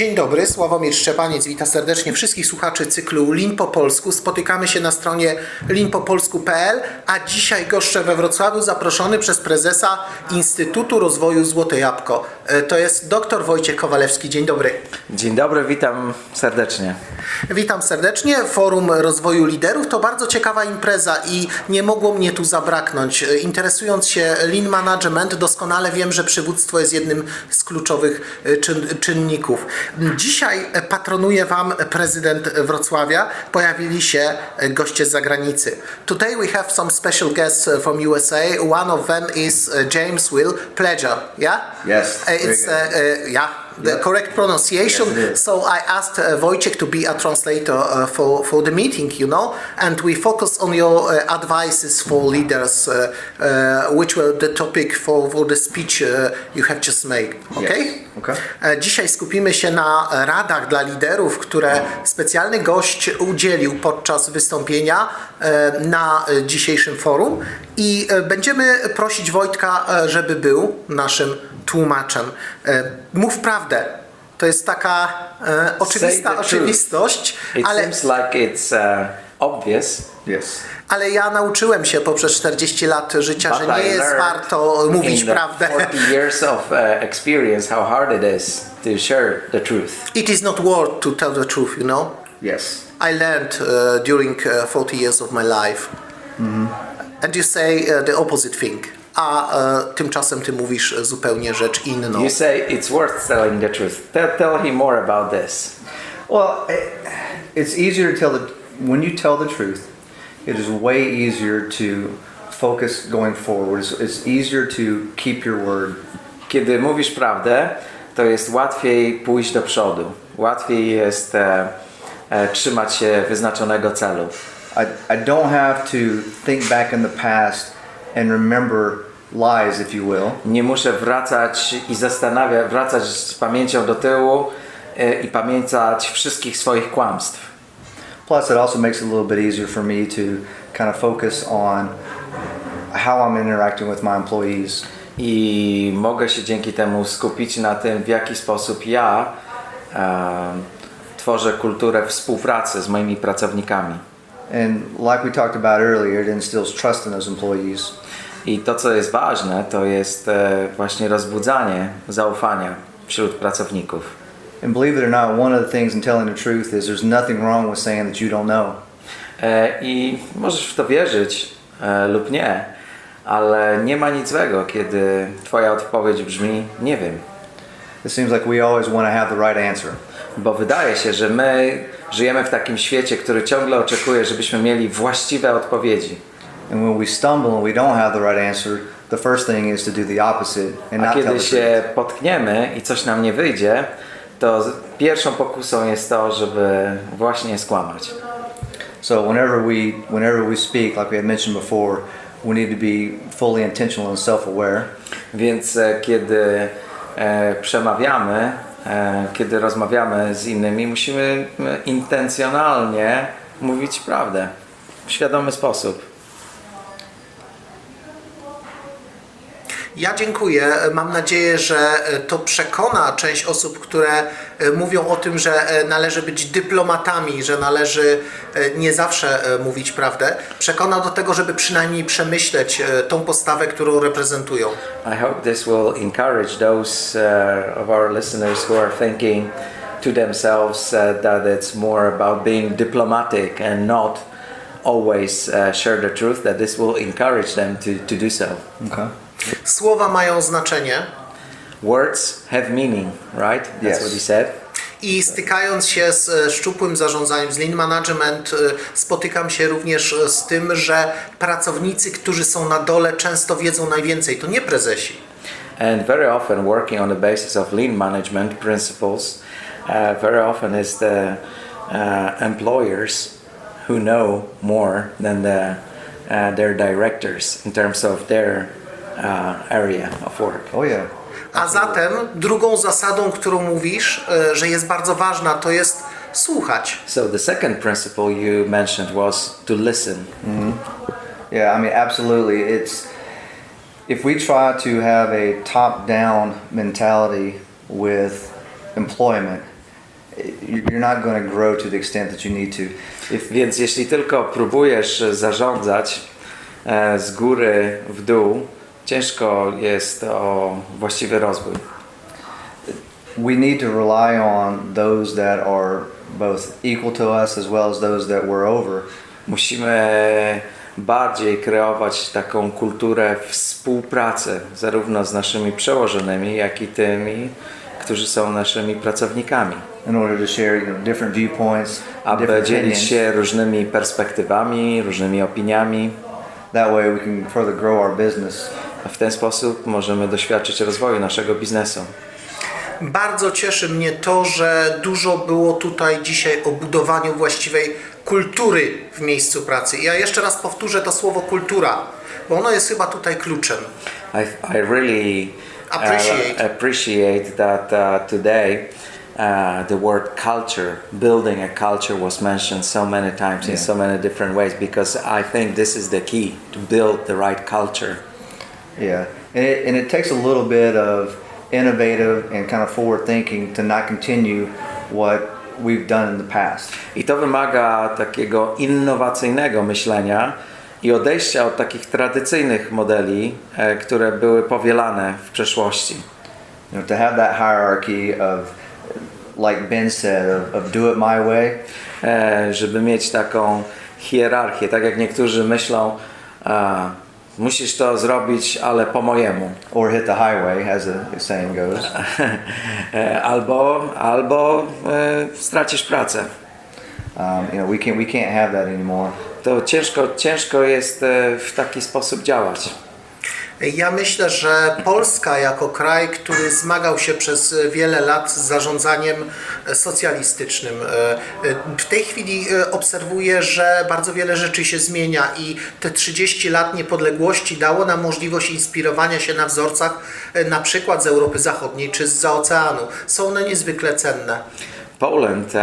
Dzień dobry, Sławomir Szczepaniec, witam serdecznie wszystkich słuchaczy cyklu Lin po polsku. Spotykamy się na stronie linpopolsku.pl, a dzisiaj goszczę we Wrocławiu zaproszony przez prezesa Instytutu Rozwoju Złote Jabłko. E, To jest dr Wojciech Kowalewski. Dzień dobry. Dzień dobry, witam serdecznie. Witam serdecznie. Forum Rozwoju Liderów to bardzo ciekawa impreza i nie mogło mnie tu zabraknąć. E, Interesując się Lean Management, doskonale wiem, że przywództwo jest jednym z kluczowych e, czyn, czynników. Dzisiaj patronuje Wam prezydent Wrocławia. Pojawili się goście z zagranicy. Today we have some special guests from USA. One of them is James Will Pledger. Yeah? Yes, Uh, It's uh, uh, yeah. The correct pronunciation. Yes. So I asked uh, Wojciech to be a translator uh, for, for the meeting, you know, and we focus on your uh, advices for leaders, uh, uh, which were the topic for, for the speech uh, you have just made. Okay? Yes. Okay. E, Dzisiaj skupimy się na radach dla liderów, które specjalny gość udzielił podczas wystąpienia e, na dzisiejszym forum i e, będziemy prosić Wojtka, e, żeby był naszym tłumaczem. E, Mów prawdę. To jest taka e, oczywista oczywistość, It ale, seems like it's uh, obvious, Yes. ale ja nauczyłem się poprzez 40 lat życia, but że I nie jest learned warto mówić in the prawdę. 40 years of uh, experience how hard it is to share the truth. It is not worth to tell the truth, you know. Yes. I learned uh, during uh, 40 years of my life. And you say uh, the opposite thing. A uh, tymczasem ty mówisz e, zupełnie rzecz inną. You say it's worth telling the truth. Tell, tell him more about this. Well, it, it's easier to tell the when you tell the truth. It is way easier to focus going forward. It's, it's easier to keep your word. Kiedy mówisz prawdę, to jest łatwiej pójść do przodu. Łatwiej jest e, e, trzymać się wyznaczonego celu. I, I don't have to think back in the past and remember lies, if you will. Nie muszę wracać i zastanawiać, wracać z pamięcią do tyłu e, i pamiętać wszystkich swoich kłamstw. Plus, it also makes it a little bit easier for me to kind of focus on how I'm interacting with my employees. I mogę się dzięki temu skupić na tym, w jaki sposób ja e, tworzę kulturę współpracy z moimi pracownikami. And like we talked about earlier, it instills trust in those employees. I to, co jest ważne, to jest e, właśnie rozbudzanie zaufania wśród pracowników. And believe it or not, one of the things in telling the truth is there's nothing wrong with saying that you don't know. E, I możesz w to wierzyć e, lub nie, ale nie ma nic złego, kiedy Twoja odpowiedź brzmi nie wiem. It seems like we always want to have the right answer. Bo wydaje się, że my żyjemy w takim świecie, który ciągle oczekuje, żebyśmy mieli właściwe odpowiedzi. And when we stumble and we don't have the right answer, the first thing is to do the opposite and A not tell kiedy the się truth. potkniemy i coś nam nie wyjdzie, to z- pierwszą pokusą jest to, żeby właśnie skłamać. So whenever we whenever we speak, like we had mentioned before, we need to be fully intentional and self-aware. Więc e, kiedy e, przemawiamy, kiedy rozmawiamy z innymi, musimy e, intencjonalnie mówić prawdę w świadomy sposób. Ja dziękuję. Mam nadzieję, że e, to przekona część osób, które e, mówią o tym, że e, należy być dyplomatami, że należy nie zawsze mówić prawdę. Przekona do tego, żeby przynajmniej przemyśleć tą postawę, którą reprezentują. I hope this will encourage those uh, of our listeners who are thinking to themselves uh, that it's more about being diplomatic and not always uh, share the truth, that this will encourage them to, to do so. Okay. Słowa mają znaczenie Words have meaning, right? That's Yes. what he said. i stykając się z e, szczupłym zarządzaniem, z lean management, e, spotykam się również e, z tym, że pracownicy, którzy są na dole, często wiedzą najwięcej. To nie prezesi. And very often, working on the basis of lean management principles, uh, very often is the uh, employers who know more than the, uh, their directors in terms of their uh, area of work. Oh yeah. A zatem drugą zasadą, którą mówisz, e, że jest bardzo ważna, to jest słuchać. So the second principle you mentioned was to listen. Yeah, I mean, absolutely. It's if we try to have a top-down mentality with employment, you're not going to grow to the extent that you need to. If Więc jeśli tylko próbujesz zarządzać e, z góry w dół, ciężko jest o właściwy rozwój. we need to rely on those that are both equal to us as well as those that we're over Musimy bardziej kreować taką kulturę współpracy, zarówno z naszymi przełożonymi, jak i tymi, którzy są naszymi pracownikami, in order to share you know, different viewpoints, aby different dzielić się różnymi perspektywami, różnymi opiniami. That way we can further grow our business. A w ten sposób możemy doświadczyć rozwoju naszego biznesu. Bardzo cieszy mnie to, że dużo było tutaj dzisiaj o budowaniu właściwej kultury w miejscu pracy. Ja jeszcze raz powtórzę to słowo kultura, bo ono jest chyba tutaj kluczem. I, I really Appreciate. uh, appreciate that uh, today uh, the word culture, building a culture, was mentioned so many times in Yeah. so many different ways because I think this is the key to build the right culture. Yeah, and it, and it takes a little bit of innovative and kind of forward thinking to not continue what we've done in the past. I to wymaga takiego innowacyjnego myślenia i odejścia od takich tradycyjnych modeli, e, które były powielane w przeszłości. You know, to have that hierarchy of, like Ben said, of, of do it my way. e, żeby mieć taką hierarchię, tak jak niektórzy myślą, musisz to zrobić, ale po mojemu. or hit the highway, as the saying goes. Albo albo e, stracisz pracę. Um, you know, we can't we can't have that anymore. To ciężko, ciężko jest e, w taki sposób działać. Ja myślę, że Polska jako kraj, który zmagał się przez wiele lat z zarządzaniem socjalistycznym, w tej chwili e, obserwuję, że bardzo wiele rzeczy się zmienia i te 30 lat niepodległości dało nam możliwość inspirowania się na wzorcach na przykład z Europy Zachodniej czy z oceanu. Są one niezwykle cenne. Poland uh,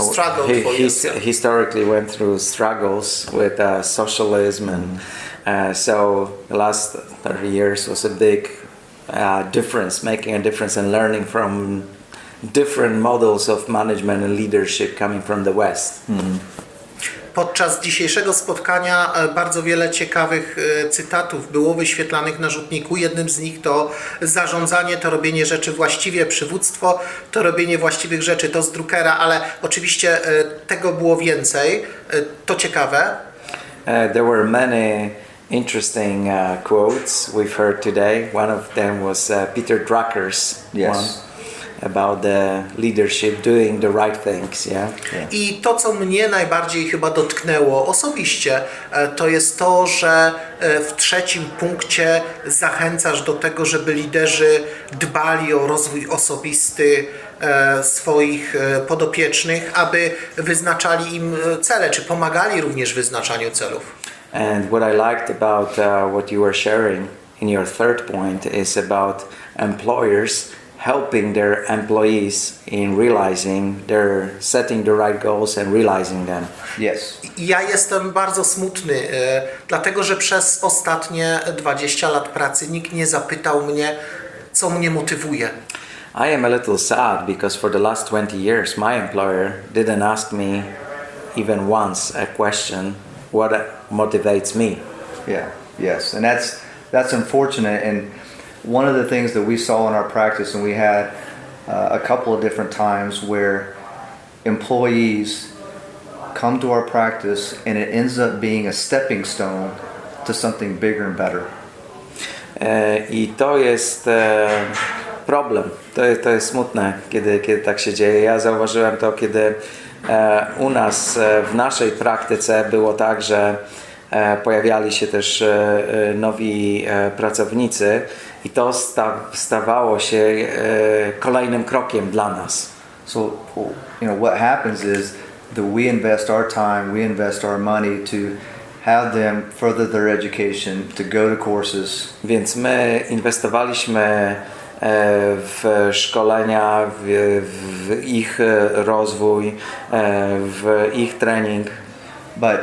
Struggled hi- for his- yourself. historically went through struggles with uh, socialism, and uh, so the last 30 years was a big uh, difference, making a difference and learning from different models of management and leadership coming from the West. Podczas dzisiejszego spotkania e, bardzo wiele ciekawych e, cytatów było wyświetlanych na rzutniku. Jednym z nich to zarządzanie, to robienie rzeczy właściwie, przywództwo, to robienie właściwych rzeczy, to z Druckera, ale oczywiście e, tego było więcej. To ciekawe. Uh, there were many interesting uh, quotes we've heard today. One of them was uh, Peter Drucker's Yes. one about the leadership doing the right things. Yeah. I to, co mnie najbardziej chyba dotknęło osobiście, e, to jest to, że e, w trzecim punkcie zachęcasz do tego, żeby liderzy dbali o rozwój osobisty e, swoich podopiecznych, aby wyznaczali im cele, czy pomagali również w wyznaczaniu celów. And what I liked about uh, what you were sharing in your third point is about employers helping their employees in realizing they're setting the right goals and realizing them. Yes. Ja jestem bardzo smutny, e, dlatego że przez ostatnie 20 lat pracy nikt nie zapytał mnie, co mnie motywuje. I am a little sad because for the last 20 years, my employer didn't ask me even once a question what motivates me. Yeah. Yes. And that's that's unfortunate. And one of the things that we saw in our practice, and we had uh, a couple of different times where employees come to our practice, and it ends up being a stepping stone to something bigger and better. E, I to jest e, problem. To, to jest smutne, kiedy, kiedy tak się dzieje. Ja zauważyłem to, kiedy e, u nas w naszej praktyce było tak, że pojawiali się też nowi pracownicy i to sta, stawało się kolejnym krokiem dla nas. So, you know, what happens is that we invest our time, we invest our money to have them further their education, to go to courses, Więc my inwestowaliśmy w szkolenia, w, w ich rozwój, w ich trening, but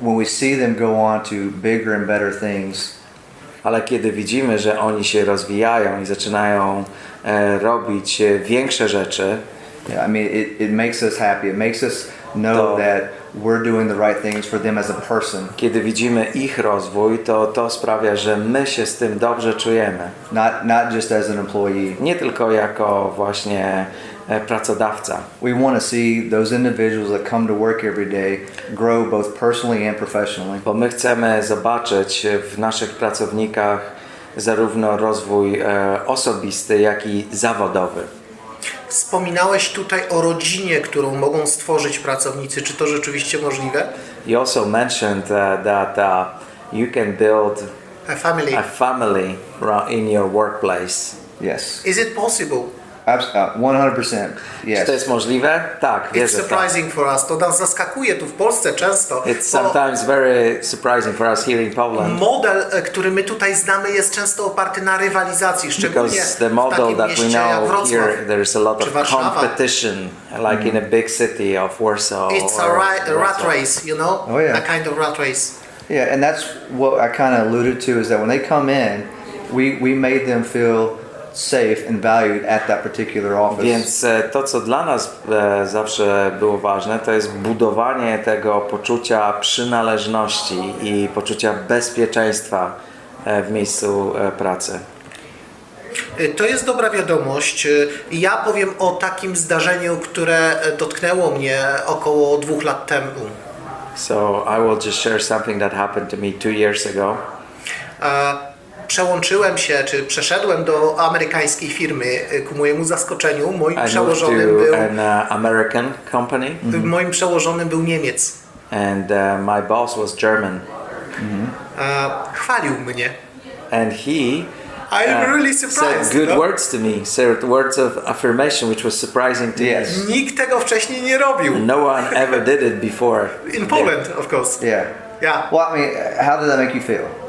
when we see them go on to bigger and better things, ale kiedy widzimy, że oni się rozwijają i zaczynają e, robić e, większe rzeczy, Yeah, I mean, it, it makes us happy. It makes us know To- that we're doing the right things for them as a person, Kiedy widzimy ich rozwój, to to sprawia, że my się z tym dobrze czujemy. not not just as an employee. Nie tylko jako właśnie e, pracodawca. We want to see those individuals that come to work every day grow both personally and professionally. Bo my chcemy zobaczyć w naszych pracownikach zarówno rozwój e, osobisty, jak i zawodowy. Wspominałeś tutaj o rodzinie, którą mogą stworzyć pracownicy. Czy to rzeczywiście możliwe? You also mentioned uh, that uh, you can build A family. a family in your workplace. Yes, Is it possible? Abs- uh, 100%. Czy Yes. to jest możliwe? Tak, It's wierzę w to. surprising for us. To nas zaskakuje tu w Polsce często. It's bo sometimes very surprising for us here in Poland model, e, który my tutaj znamy, jest często oparty na rywalizacji, szczególnie because the w model takim that we mieście jak know Wrocław. here there's a lot czy of Warszawa. competition like in a big city of Warsaw It's a or ri- a rat Wrocław. race, you know? Oh, yeah. A kind of rat race. Yeah, and that's what I kind of alluded to is that when they come in, we, we made them feel safe and valued at that particular office. Więc e, to, co dla nas e, zawsze było ważne, to jest budowanie tego poczucia przynależności i poczucia bezpieczeństwa e, w miejscu e, pracy. To jest dobra wiadomość. Ja powiem o takim zdarzeniu, które dotknęło mnie około dwóch lat temu. So I will just share something that happened to me two years ago. E, Przełączyłem się, czy przeszedłem do amerykańskiej firmy. Y, Ku mojemu zaskoczeniu, moim I przełożonym był, an uh, American company, y, moim przełożonym był Niemiec. and uh, my boss was German, E, Chwalił mnie. and he I'm uh, really said surprised. good no? words to me, said words of affirmation, which was surprising to Yes. me. Nikt tego wcześniej nie robił. No one ever did it before. In Poland, of course. Yeah. Yeah. Well, I mean, how did that make you feel?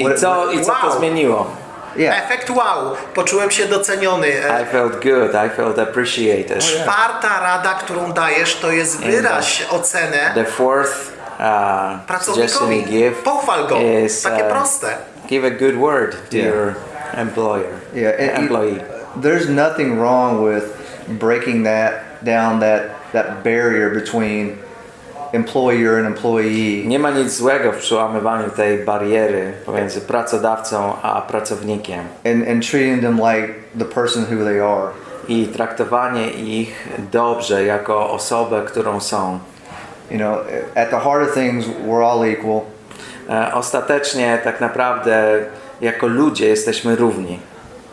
I co, I co to Wow. zmieniło? Yeah. Efekt wow. Poczułem się doceniony. I felt good. I felt appreciated. Czwarta rada, którą dajesz, to jest wyraź ocenę The fourth uh, suggestion we pracownikowi. give Pochwal go. is Takie uh, proste. give a good word to Yeah. your employer, Yeah. and you- employee. there's nothing wrong with breaking that down that that barrier between employer and employee. Nie ma nic złego w przełamywaniu tej bariery pomiędzy pracodawcą a pracownikiem and, and treating them like the person who they are. i traktowanie ich dobrze jako osobę, którą są. You know, at the heart of things, we're all equal. E, Ostatecznie tak naprawdę jako ludzie jesteśmy równi.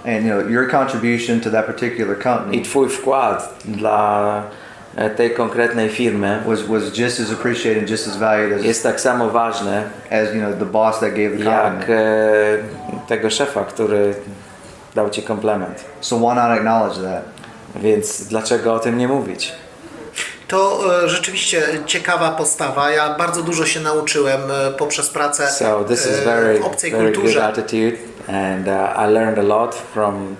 And you know, your contribution to that particular I company twój wkład dla tej konkretnej firmy was, was just as appreciated, just as valued as, jest tak samo ważny as you know the boss that gave the jak e, tego szefa, który dał ci komplement. So why not acknowledge that? Więc dlaczego o tym nie mówić? To e, rzeczywiście ciekawa postawa. Ja bardzo dużo się nauczyłem e, poprzez pracę So this is e, very w obcej very good kulturze. attitude and uh, I learned a lot from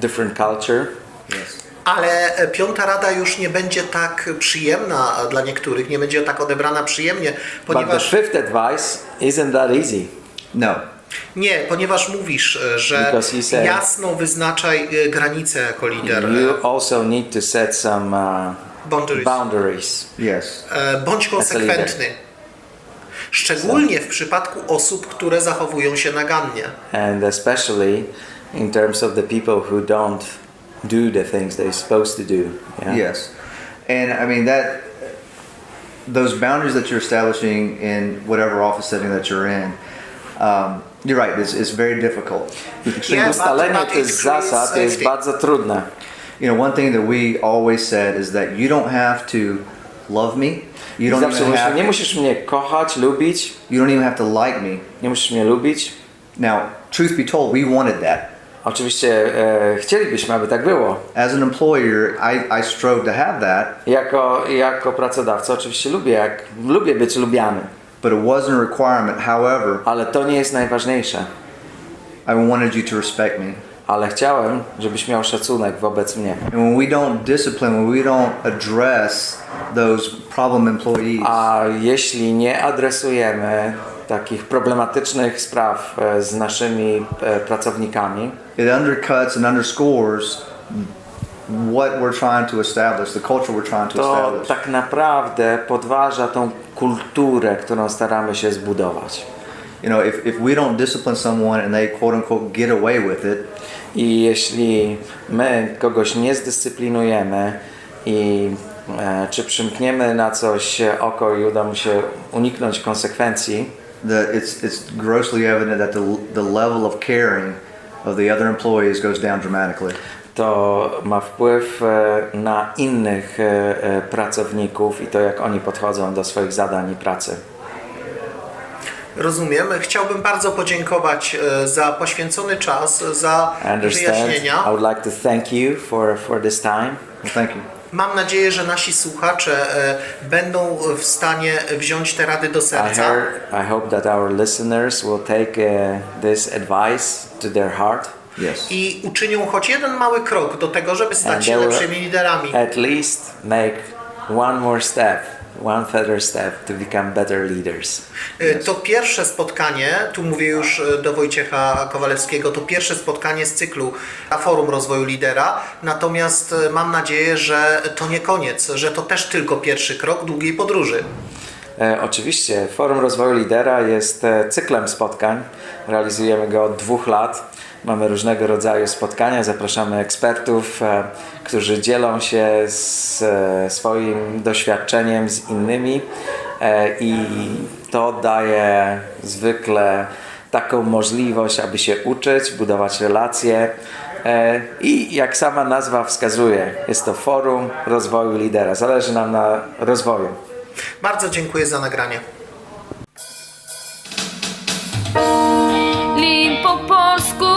different culture. Yes. Ale e, piąta rada już nie będzie tak przyjemna dla niektórych, nie będzie tak odebrana przyjemnie, But the ponieważ fifth advice isn't that easy. No. nie, ponieważ mówisz, e, że said- jasno wyznaczaj e, granice jako lider. You also need to set some uh, Boundaries. boundaries. Yes. Bądź konsekwentny. Szczególnie w przypadku osób, które zachowują się nagannie. and especially in terms of the people who don't do the things they're supposed to do. Yeah? Yes. And I mean that those boundaries that you're establishing in whatever office setting that you're in, um, you're right. It's, it's very difficult. Yeah, Ustalenie but tych it creates zasad jest bardzo trudne. You know, one thing that we always said is that you don't have to love me. You don't Zawsze even musisz, have. nie musisz mnie kochać, lubić, You don't even have to like me. nie musisz mnie lubić. Now, truth be told, we wanted that. Oczywiście e, chcielibyśmy, aby tak było. As an employer, I, I strove to have that, Jako, jako pracodawca oczywiście lubię, jak, lubię być lubiany, but it wasn't a requirement. However, ale to nie jest najważniejsze. I wanted you to respect me. Ale chciałem, żebyś miał szacunek wobec mnie. And when we don't discipline, when we don't address those problem employees, A jeśli nie adresujemy takich problematycznych spraw e, z naszymi e, pracownikami, it undercuts and underscores what we're trying to establish, the culture we're trying to to establish. tak naprawdę podważa tą kulturę, którą staramy się zbudować. You know, if, if we don't discipline someone and they quote unquote get away with it, I jeśli my kogoś nie zdyscyplinujemy i e, czy przymkniemy na coś oko i uda mu się uniknąć konsekwencji, that it's it's grossly evident that the the level of caring of the other employees goes down dramatically. to ma wpływ e, na innych e, e, pracowników i to jak oni podchodzą do swoich zadań i pracy. Rozumiem. Chciałbym bardzo podziękować za poświęcony czas, za wyjaśnienia. I would like to thank you for, for this time. Well, thank you. Mam nadzieję, że nasi słuchacze e, będą w stanie wziąć te rady do I, serca. heard, I hope that our listeners will take uh, this advice to their heart Yes. i uczynią choć jeden mały krok do tego, żeby stać się lepszymi liderami. at least make one more step, one further step to become better leaders. E, To pierwsze spotkanie, tu mówię już e, do Wojciecha Kowalewskiego, to pierwsze spotkanie z cyklu na Forum Rozwoju Lidera, natomiast e, mam nadzieję, że to nie koniec, że to też tylko pierwszy krok długiej podróży. E, oczywiście Forum Rozwoju Lidera jest e, cyklem spotkań. Realizujemy go od dwóch lat. Mamy różnego rodzaju spotkania, zapraszamy ekspertów, e, którzy dzielą się z e, swoim doświadczeniem z innymi e, i to daje zwykle taką możliwość, aby się uczyć, budować relacje. I jak sama nazwa wskazuje, jest to forum rozwoju lidera. Zależy nam na rozwoju. Bardzo dziękuję za nagranie. po polsku